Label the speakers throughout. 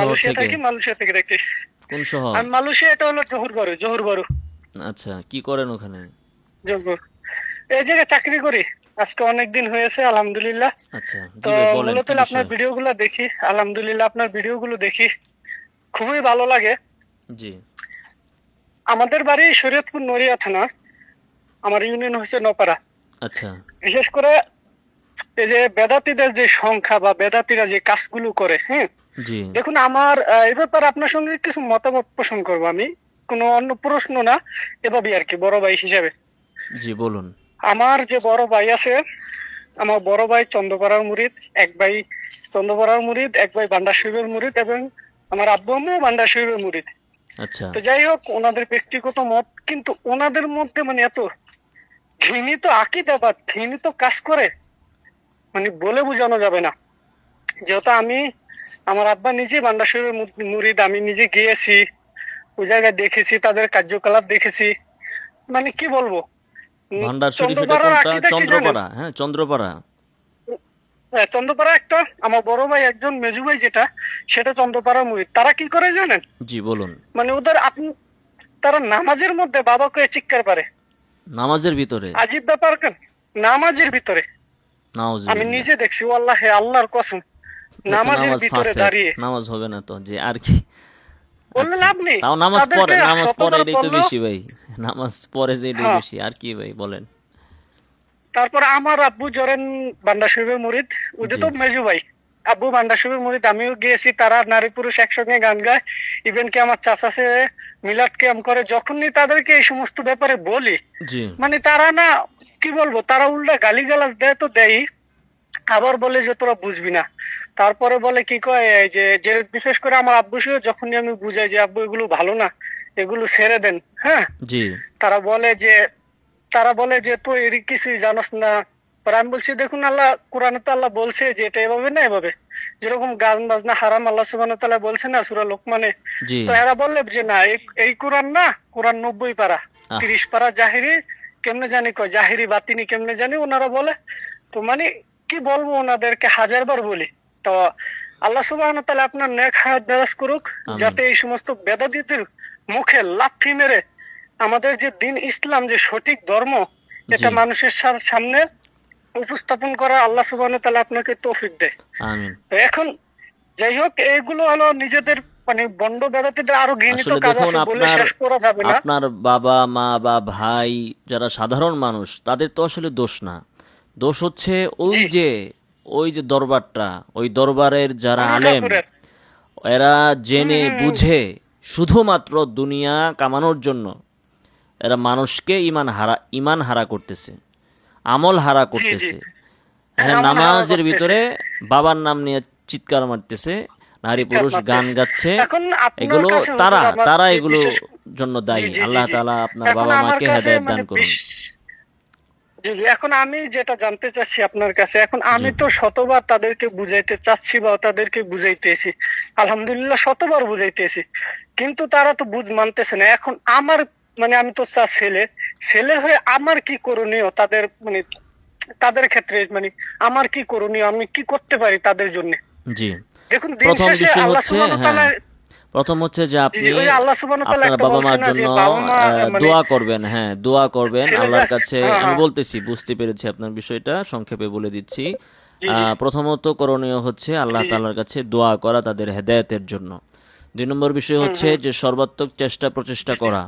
Speaker 1: শহর থেকে
Speaker 2: মালয়েশিয়া থেকে দেখছি।
Speaker 1: কোন শহর?
Speaker 2: আমি মালয়েশিয়া এটা হলো জহুর বারু জহুর বারু।
Speaker 1: আচ্ছা কি করেন ওখানে?
Speaker 2: জহুর। এই জায়গায় চাকরি করি। আজকে অনেক দিন হয়েছে আলহামদুলিল্লাহ।
Speaker 1: আচ্ছা
Speaker 2: তো মূলত আপনার? ভিডিওগুলো দেখি আলহামদুলিল্লাহ আপনার ভিডিওগুলো দেখি। খুবই ভালো লাগে।
Speaker 1: জি।
Speaker 2: আমাদের বাড়ি শরীয়তপুর নড়িয়া থানা। আমার ইউনিয়ন হচ্ছে নপাড়া।
Speaker 1: আচ্ছা।
Speaker 2: বিশেষ করে এই যে বেদাতিদের যে সংখ্যা বা বেদাতিরা যে কাজগুলো করে হ্যাঁ দেখুন আমার এই ব্যাপারে আপনার সঙ্গে কিছু মতামত পোষণ করব আমি। কোনো অন্য প্রশ্ন না এভাবে আর কি বড় ভাই হিসাবে।
Speaker 1: জি বলুন।
Speaker 2: আমার যে বড় ভাই আছে আমার বড় ভাই চন্দ্রপাড়ার মুরিদ এক ভাই চন্দ্রপাড়ার মুরিদ এক ভাই বান্ডা শরীফের মুরিদ এবং আমার আব্বু আম্মু বান্ডা শরীফের মুরিদ।
Speaker 1: আচ্ছা।
Speaker 2: তো যাই হোক ওনাদের ব্যক্তিগত মত কিন্তু ওনাদের মধ্যে মানে এত ঘৃণিত আকিদা বা ঘৃণিত কাজ করে মানে বলে বোঝানো যাবে না। যেহেতু আমি আমার আব্বা নিজে শরীফের মু- মুরিদ আমি নিজে গিয়েছি ওই জায়গায় দেখেছি তাদের কার্যকলাপ দেখেছি। মানে কি বলব?
Speaker 1: ভান্ডার শরীফ? চন্দ্রপাড়া হ্যাঁ চন্দ্রপাড়া।
Speaker 2: হ্যাঁ, চন্দ্রপাড়া একটা আমার বড় ভাই একজন মেজু ভাই যেটা সেটা চন্দ্রপাড়া মুরিদ তারা কি করে জানেন?
Speaker 1: জি বলুন।
Speaker 2: মানে ওদের আপনি তারা নামাজের মধ্যে বাবাকে চিৎকার পারে
Speaker 1: নামাজের ভিতরে?
Speaker 2: আজীব ব্যাপার কেন? নামাজের ভিতরে। আমি নিজে দেখছি আল্লাহ আল্লাহর কসম। নামাজের
Speaker 1: নামাজ
Speaker 2: ভিতরে দাঁড়িয়ে।
Speaker 1: নামাজ হবে না তো যে আর কি। আচ্ছা। তাও নামাজ পড়ে নামাজ পড়ে এটাই তো বেশি ভাই। নামাজ পড়ে যে এটাই
Speaker 2: হ্যাঁ।
Speaker 1: বেশি আর কি ভাই বলেন।
Speaker 2: তারপর আমার আব্বু জরেন শরীফের মুরিদ। তো মেজু ভাই। আব্বু শরীফের মুরিদ আমিও গিয়েছি তারা নারী পুরুষ একসঙ্গে গান গায়। ইভেন কি আমার চাচা সে মিলাদ ক্যাম্প করে যখনই তাদেরকে এই সমস্ত ব্যাপারে বলি মানে তারা না কি বলব তারা উল্টা গালিগালাজ দেয় তো দেয় আবার বলে যে তোরা বুঝবি না। তারপরে বলে কি কয় যে যে বিশেষ করে আমার আব্বু সহ যখনই আমি বুঝাই যে আব্বু এগুলো ভালো না এগুলো ছেড়ে দেন। হ্যাঁ?
Speaker 1: জি।
Speaker 2: তারা বলে যে তারা বলে যে তুই এর কিছুই জানোস না। পরে আমি বলছি দেখুন আল্লাহ কোরআনে তো আল্লাহ বলছে যে এটা এভাবে না এভাবে। যেরকম গান বাজনা হারাম আল্লাহ সুবাহ তাআলা বলছে না সুরা লোকমানে।
Speaker 1: জি।
Speaker 2: তো এরা বললে যে না এই- কোরআন না কোরআন নব্বই পারা। তিরিশ পারা জাহিরি কেমনে জানি কয় জাহিরি বাতিনি কেমনে জানি? ওনারা বলে তো মানে কি বলব ওনাদেরকে হাজার বার বলি। তো আল্লাহ সুবাহ তাহলে আপনার নেক হায়াত দারাজ করুক যাতে এই সমস্ত বেদাদিতের মুখে লাথি মেরে আমাদের যে দিন ইসলাম যে সঠিক ধর্ম এটা মানুষের সামনে উপস্থাপন করা আল্লাহ সুবাহ তাহলে আপনাকে তৌফিক দেয়। এখন যাই হোক এগুলো হলো নিজেদের মানে বন্ড বেদাতিদের আরও ঘৃণিত কাজ আছে বলে শেষ করা যাবে না।
Speaker 1: আপনার বাবা মা বা ভাই যারা সাধারণ মানুষ তাদের তো আসলে দোষ না। দোষ হচ্ছে ওই যে ওই যে দরবারটা ওই দরবারের যারা আলেম এরা জেনে বুঝে শুধুমাত্র দুনিয়া কামানোর জন্য এরা মানুষকে ইমান হারা ইমান হারা করতেছে আমল হারা করতেছে। হ্যাঁ নামাজের ভিতরে বাবার নাম নিয়ে চিৎকার মারতেছে নারী পুরুষ গান গাচ্ছে এগুলো তারা তারা এগুলো জন্য দায়ী। আল্লাহ তালা আপনার বাবা মাকে হেদায়েত
Speaker 2: মানে
Speaker 1: দান করুন।
Speaker 2: বিশ- জি জি এখন আমি যেটা জানতে চাচ্ছি আপনার কাছে এখন আমি তো শতবার তাদেরকে বুঝাইতে চাচ্ছি বা তাদেরকে বুঝাইতেছি আলহামদুলিল্লাহ শতবার বুঝাইতেছি কিন্তু তারা তো বুঝ মানতেছে না। এখন আমার মানে আমি তো চা ছেলে ছেলে হয়ে আমার কি করণীয়? তাদের মানে তাদের ক্ষেত্রে মানে আমার কি করণীয়? আমি কি করতে পারি তাদের জন্য?
Speaker 1: জি।
Speaker 2: দেখুন দিন শেষে আল্লাহ সুবহানাহু ওয়া তাআলা
Speaker 1: হ্যাঁ প্রথম হচ্ছে যে আপনি আপনার বাবা মার জন্য
Speaker 2: মানে
Speaker 1: দোয়া করবেন হ্যাঁ দোয়া করবেন। আল্লাহর কাছে
Speaker 2: হ্যাঁ,
Speaker 1: আমি
Speaker 2: হ্যাঁ।
Speaker 1: বলতেছি বুঝতে পেরেছি আপনার বিষয়টা সংক্ষেপে বলে দিচ্ছি। প্রথমত করণীয় হচ্ছে আল্লাহ। তাআলার কাছে দোয়া করা তাদের হেদায়েতের জন্য। দুই নম্বর বিষয় হচ্ছে যে সর্বাত্মক চেষ্টা প্রচেষ্টা করা।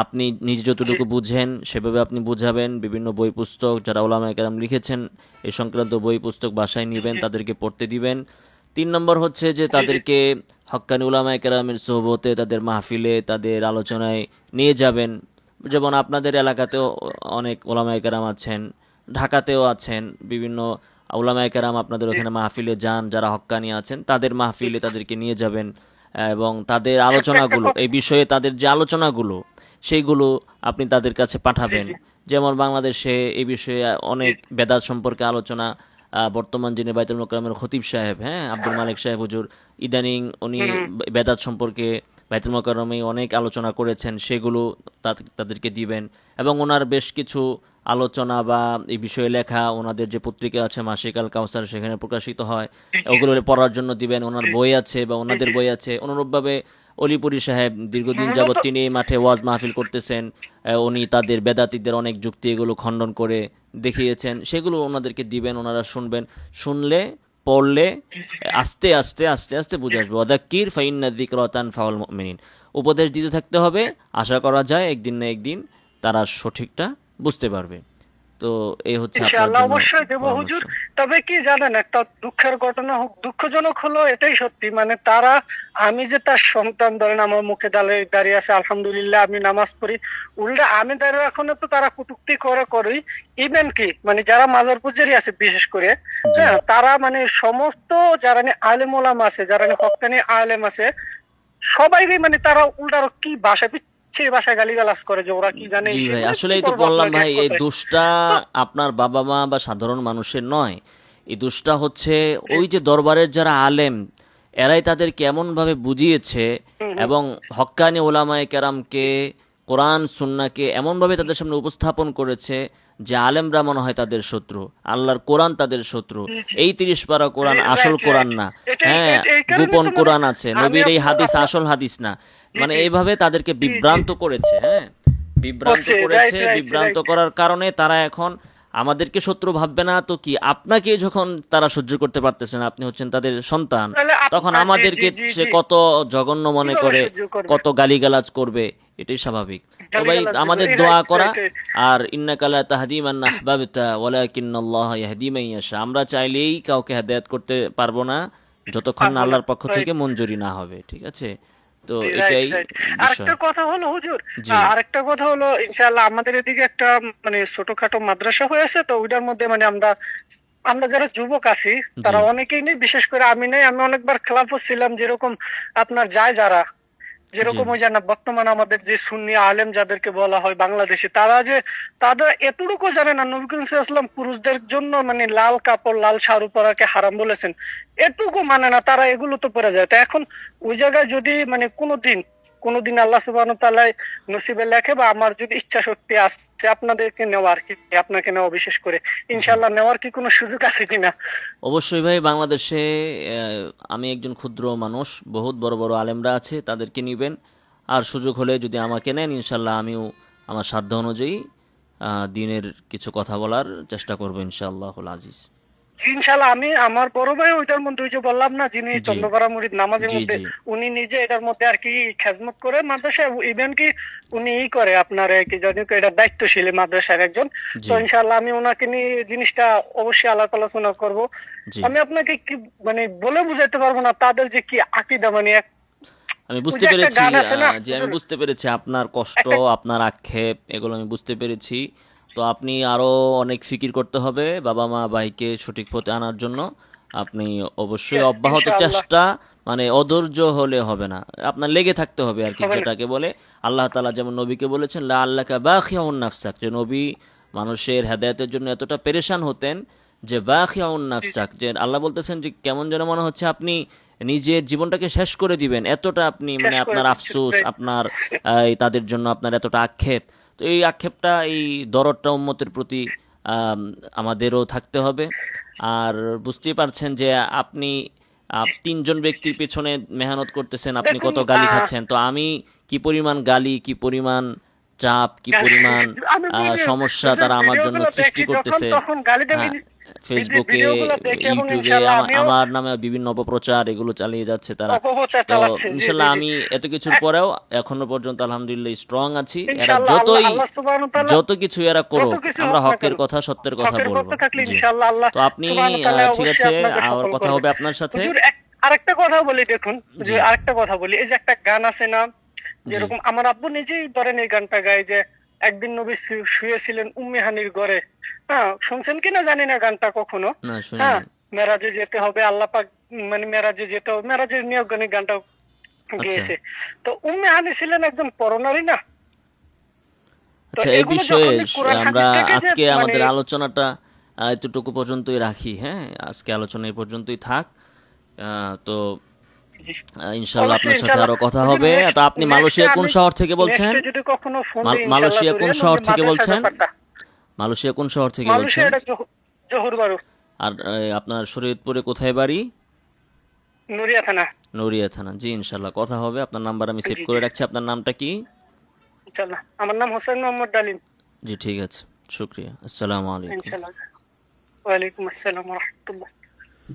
Speaker 1: আপনি নিজে যতটুকু বুঝেন সেভাবে আপনি বুঝাবেন। বিভিন্ন বই পুস্তক যারা ওলামা কেরাম লিখেছেন এই সংক্রান্ত বই পুস্তক বাসায় নেবেন তাদেরকে পড়তে দিবেন। তিন নম্বর হচ্ছে যে তাদেরকে হক্কানি উলামা কেরামের সোহবতে তাদের মাহফিলে তাদের আলোচনায় নিয়ে যাবেন। যেমন আপনাদের এলাকাতেও অনেক ওলামায় কেরাম আছেন ঢাকাতেও আছেন বিভিন্ন ওলামায় কেরাম আপনাদের ওখানে মাহফিলে যান যারা হক্কানি আছেন তাদের মাহফিলে তাদেরকে নিয়ে যাবেন এবং তাদের আলোচনাগুলো এই বিষয়ে তাদের যে আলোচনাগুলো সেইগুলো আপনি তাদের কাছে পাঠাবেন। যেমন বাংলাদেশে এই বিষয়ে অনেক বেদাত সম্পর্কে আলোচনা বর্তমান যিনি বাইতুল মোকারমের খতিব সাহেব হ্যাঁ আব্দুল মালিক সাহেব হুজুর ইদানিং উনি বেদাত সম্পর্কে বাইতুল মোকারমে অনেক আলোচনা করেছেন সেগুলো তাদেরকে দিবেন এবং ওনার বেশ কিছু আলোচনা বা এই বিষয়ে লেখা ওনাদের যে পত্রিকা আছে মাসিক আল কাউসার সেখানে প্রকাশিত হয় ওগুলো পড়ার জন্য দিবেন ওনার বই আছে বা ওনাদের বই আছে অনুরূপভাবে অলিপুরি সাহেব দীর্ঘদিন যাবৎ তিনি এই মাঠে ওয়াজ মাহফিল করতেছেন উনি তাদের বেদাতিদের অনেক যুক্তি এগুলো খণ্ডন করে দেখিয়েছেন সেগুলো ওনাদেরকে দিবেন ওনারা শুনবেন। শুনলে পড়লে আস্তে আস্তে আস্তে আস্তে বুঝে আসবে। ওদাক্কির ফাইন্না রতান ফাউল মুমিনিন। উপদেশ দিতে থাকতে হবে আশা করা যায় একদিন না একদিন তারা সঠিকটা বুঝতে পারবে। তো এই হচ্ছে
Speaker 2: ইনশাআল্লাহ অবশ্যই দেবো। হুজুর। তবে কি জানেন একটা দুঃখের ঘটনা হোক দুঃখজনক হলো এটাই সত্যি। মানে তারা আমি যে তার সন্তান ধরেন আমার মুখে দাঁড়িয়ে দাঁড়িয়ে আছে আলহামদুলিল্লাহ আমি নামাজ পড়ি। উল্টা আমি দাঁড়িয়ে এখন তো তারা কটুক্তি করে করেই ইভেন কি মানে যারা মাজার পূজারি আছে বিশেষ করে হ্যাঁ তারা মানে সমস্ত যারা আলেম ওলাম আছে যারা হকানি আলেম আছে সবাইকে মানে তারা উল্টা কি ভাষা পিচ্ছে বাসায় গালিগালাজ করে যে ওরা কি জানে
Speaker 1: জি ভাই আসলেই তো বললাম ভাই এই? দোষটা আপনার বাবা মা বা সাধারণ মানুষের নয়। এই দোষটা হচ্ছে ওই যে দরবারের যারা আলেম এরাই তাদের কেমন ভাবে বুঝিয়েছে এবং হক্কানি ওলামায় কেরামকে কোরআন সুন্নাকে এমনভাবে তাদের সামনে উপস্থাপন করেছে যে আলেমরা মনে হয় তাদের শত্রু আল্লাহর কোরআন তাদের শত্রু। এই তিরিশ পারা কোরআন আসল. কোরআন না। হ্যাঁ গোপন কোরআন আছে। নবীর এই হাদিস আসল হাদিস না। মানে এইভাবে তাদেরকে বিভ্রান্ত করেছে হ্যাঁ। বিভ্রান্ত
Speaker 2: করেছে
Speaker 1: বিভ্রান্ত করার কারণে তারা এখন আমাদেরকে শত্রু ভাববে না তো কি আপনাকে যখন তারা সহ্য করতে পারতেছে না আপনি হচ্ছেন তাদের সন্তান তখন আমাদেরকে সে কত জঘন্য মনে করে? কত গালিগালাজ করবে এটাই স্বাভাবিক। তো ভাই আমাদের দোয়া করা. আর ইন্নাকা লা তাহদি মান আহবাবতা ওয়ালাকিন্নাল্লাহ ইয়াহদি মান ইয়াশা। আমরা চাইলেই কাউকে হেদায়েত করতে পারব না যতক্ষণ না আল্লাহর পক্ষ থেকে মঞ্জুরি না হবে ঠিক আছে? তো এটাই
Speaker 2: আরেকটা কথা হলো হুজুর আরেকটা কথা হলো ইনশাআল্লাহ আমাদের এদিকে একটা মানে ছোটখাটো মাদ্রাসা হয়েছে তো ওইটার মধ্যে মানে আমরা আমরা যারা যুবক আছি তারা অনেকেই নেই বিশেষ করে আমি নেই আমি অনেকবার খেলাফত ছিলাম যেরকম আপনার যায় যারা যেরকম ওই জানা বর্তমান আমাদের যে সুন্নি আলেম যাদেরকে বলা হয় বাংলাদেশে তারা যে তাদের এতটুকু জানে না নবী করিম সাল্লাম পুরুষদের জন্য মানে লাল কাপড় লাল শাড়ু পরাকে হারাম বলেছেন। এটুকু মানে না তারা এগুলো তো পরে যায়। তো এখন ওই জায়গায় যদি মানে কোনোদিন কোনোদিন আল্লাহ সুবহানাহু তাআলা নসিবে লেখে বা আমার যদি ইচ্ছা শক্তি আসছে, আপনাদেরকে নেওয়ার কি, আপনাকে নেওয়া বিশেষ করে? ইনশাআল্লাহ নেওয়ার কি কোনো সুযোগ আছে কিনা?
Speaker 1: অবশ্যই ভাই, বাংলাদেশে আমি একজন ক্ষুদ্র মানুষ, বহুত বড় বড় আলেমরা আছে, তাদেরকে নিবেন। আর সুযোগ হলে যদি আমাকে নেন ইনশাল্লাহ আমিও আমার সাধ্য অনুযায়ী দিনের কিছু কথা বলার চেষ্টা করব ইনশাআল্লাহ আজিজ।
Speaker 2: ইনশাআল্লাহ আমি আমার বড় ভাই ওইটার মধ্যে ওই যে বললাম না যিনি চন্দ্রপাড়া মুরিদ নামাজের মধ্যে উনি নিজে এটার মধ্যে আর কি খেজমত করে মাদ্রাসায় ইভেন কি উনি ই করে আপনার কি জানি এটা দায়িত্বশীল মাদ্রাসার একজন। তো ইনশাআল্লাহ আমি ওনাকে নিয়ে জিনিসটা অবশ্যই আলাপ আলোচনা করব। আমি আপনাকে কি মানে বলে বুঝাইতে পারব না তাদের যে কি আকিদা মানে এক
Speaker 1: আমি বুঝতে পেরেছি যে আমি বুঝতে পেরেছি আপনার কষ্ট আপনার আক্ষেপ এগুলো আমি বুঝতে পেরেছি। তো আপনি আরও অনেক ফিকির করতে হবে বাবা মা ভাইকে সঠিক পথে আনার জন্য। আপনি অবশ্যই অব্যাহত চেষ্টা মানে অধৈর্য হলে হবে না। আপনার লেগে থাকতে হবে আর কি যেটাকে বলে আল্লাহ তাআলা যেমন নবীকে বলেছেন লা আল্লাকা বাখিয়াউন নাফসাক যে নবী মানুষের হেদায়েতের জন্য এতটা পেরেশান হতেন যে বাখিয়াউন নাফসাক যে আল্লাহ বলতেছেন যে কেমন যেন মনে হচ্ছে আপনি নিজের জীবনটাকে শেষ করে দিবেন। এতটা আপনি মানে আপনার আফসোস আপনার তাদের জন্য আপনার এতটা আক্ষেপ তো এই আক্ষেপটা এই দরদটা উন্মতের প্রতি আম, আমাদেরও থাকতে হবে। আর বুঝতেই পারছেন যে আপনি তিনজন ব্যক্তির পেছনে মেহনত করতেছেন আপনি কত গালি খাচ্ছেন। তো আমি কি পরিমাণ গালি কি পরিমাণ চাপ কি পরিমাণ আহ, সমস্যা তারা আমার জন্য সৃষ্টি করতেছে? ফেসবুকে ইউটিউবে আমার নামে বিভিন্ন অপপ্রচার এগুলো চালিয়ে যাচ্ছে তারা। তো ইনশাল্লাহ। আমি এত কিছুর পরেও এখনও পর্যন্ত আলহামদুলিল্লাহ স্ট্রং আছি। এরা যতই যত কিছু এরা
Speaker 2: কিছু
Speaker 1: আমরা হকের কথা সত্যের কথা বলব। তো আপনি ঠিক আছে আর কথা হবে আপনার সাথে।
Speaker 2: আরেকটা কথা বলি দেখুন। যে আরেকটা কথা বলি। এই যে একটা গান আছে না যেরকম আমার আব্বু নিজেই ধরেন এই গানটা গায় যে একদিন নবী শুয়েছিলেন উম্মে হানির ঘরে। হ্যাঁ শুনছেন কিনা জানি না গানটা কখনো? হ্যাঁ মেরাজে যেতে হবে আল্লাহ পাক মানে মেরাজে যেতে হবে মেরাজের নিয়োগ গানে গানটা
Speaker 1: আচ্ছা।
Speaker 2: গেয়েছে তো উম্মে হানি ছিলেন একজন পরনারী না?
Speaker 1: আচ্ছা এই বিষয়ে আমরা আজকে
Speaker 2: মানে-
Speaker 1: আমাদের আলোচনাটা এতটুকু পর্যন্তই রাখি হ্যাঁ? আজকে আলোচনা এই পর্যন্তই থাক। তো ইনশাল্লাহ আপনার সাথে
Speaker 2: আরও
Speaker 1: কথা হবে। তো আপনি মালয়েশিয়া কোন শহর থেকে বলছেন? মালয়েশিয়া কোন শহর থেকে বলছেন? মালয়েশিয়া কোন শহর থেকে বলছেন? আর আপনার শরীয়তপুরে কোথায় বাড়ি?
Speaker 2: নুরিয়া থানা।
Speaker 1: নুরিয়া থানা। জি ইনশাআল্লাহ কথা হবে। আপনার নাম্বার আমি সেভ করে রাখছি। আপনার নামটা কি?
Speaker 2: ইনশাল্লাহ আমার নাম হোসেন মোহাম্মদ ডালিম।
Speaker 1: জি ঠিক আছে। শুকরিয়া। আসসালামু আলাইকুম।
Speaker 2: ইনশাল্লাহ ওয়ালাইকুম আসসালাম রহমতুল্লাহ।